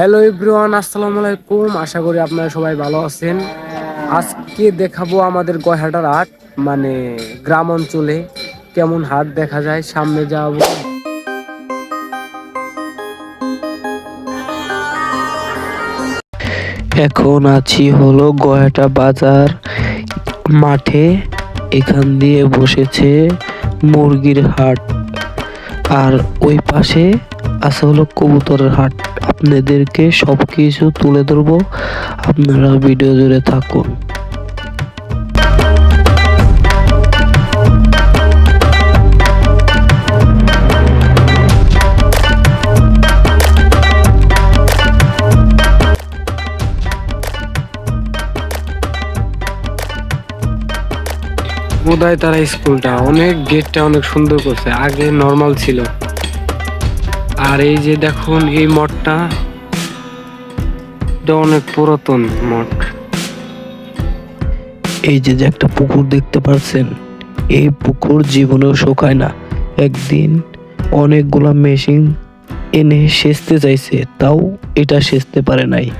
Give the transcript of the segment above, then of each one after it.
Hello everyone আসসালামু আলাইকুম। আশা করি আপনারা সবাই ভালো আছেন। আজকে দেখাবো আমাদের গয়হাটার হাট মানে গ্রাম অঞ্চলে কেমন হাট দেখা যায়। সামনে যাব। এখন আছি হলো গয়াটা বাজার মাঠে। এখান দিয়ে বসেছে মুরগির হাট। আর ওই পাশে আছে হলো কবুতরের হাট। আপনাদেরকে সব কিছু তুলে ধরবো। আপনারা ভিডিও জুড়ে থাকুন। বোধহয় তারা স্কুলটা অনেক গেটটা অনেক সুন্দর করছে, আগে নর্মাল ছিল। আর এই যে দেখুন এই মঠটা এটা অনেক পুরাতন মঠ। এই যে যে একটা পুকুর দেখতে পাচ্ছেন এই পুকুর জীবনেও শুকায় না। একদিন অনেকগুলা মেশিন এনে সেচতে চাইছে তাও এটা সেচতে পারে নাই।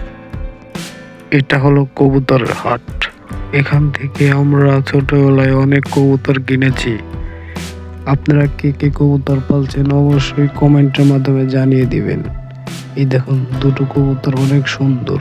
এটা হলো কবুতরের হাট। এখান থেকে আমরা ছোটবেলায় অনেক কবুতর কিনেছি। আপনারা কে কে কবুতর পালছেন অবশ্যই কমেন্টের মাধ্যমে জানিয়ে দিবেন। এই দেখুন, দুটো কবুতর অনেক সুন্দর।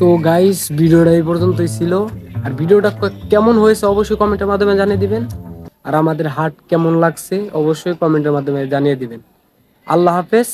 তো গাইস ভিডিওটা এই পর্যন্তই ছিল। আর ভিডিওটা কেমন হয়েছে অবশ্যই কমেন্টের মাধ্যমে জানিয়ে দিবেন। আর আমাদের হাট কেমন লাগছে অবশ্যই কমেন্টের মাধ্যমে জানিয়ে দিবেন। আল্লাহ হাফেজ।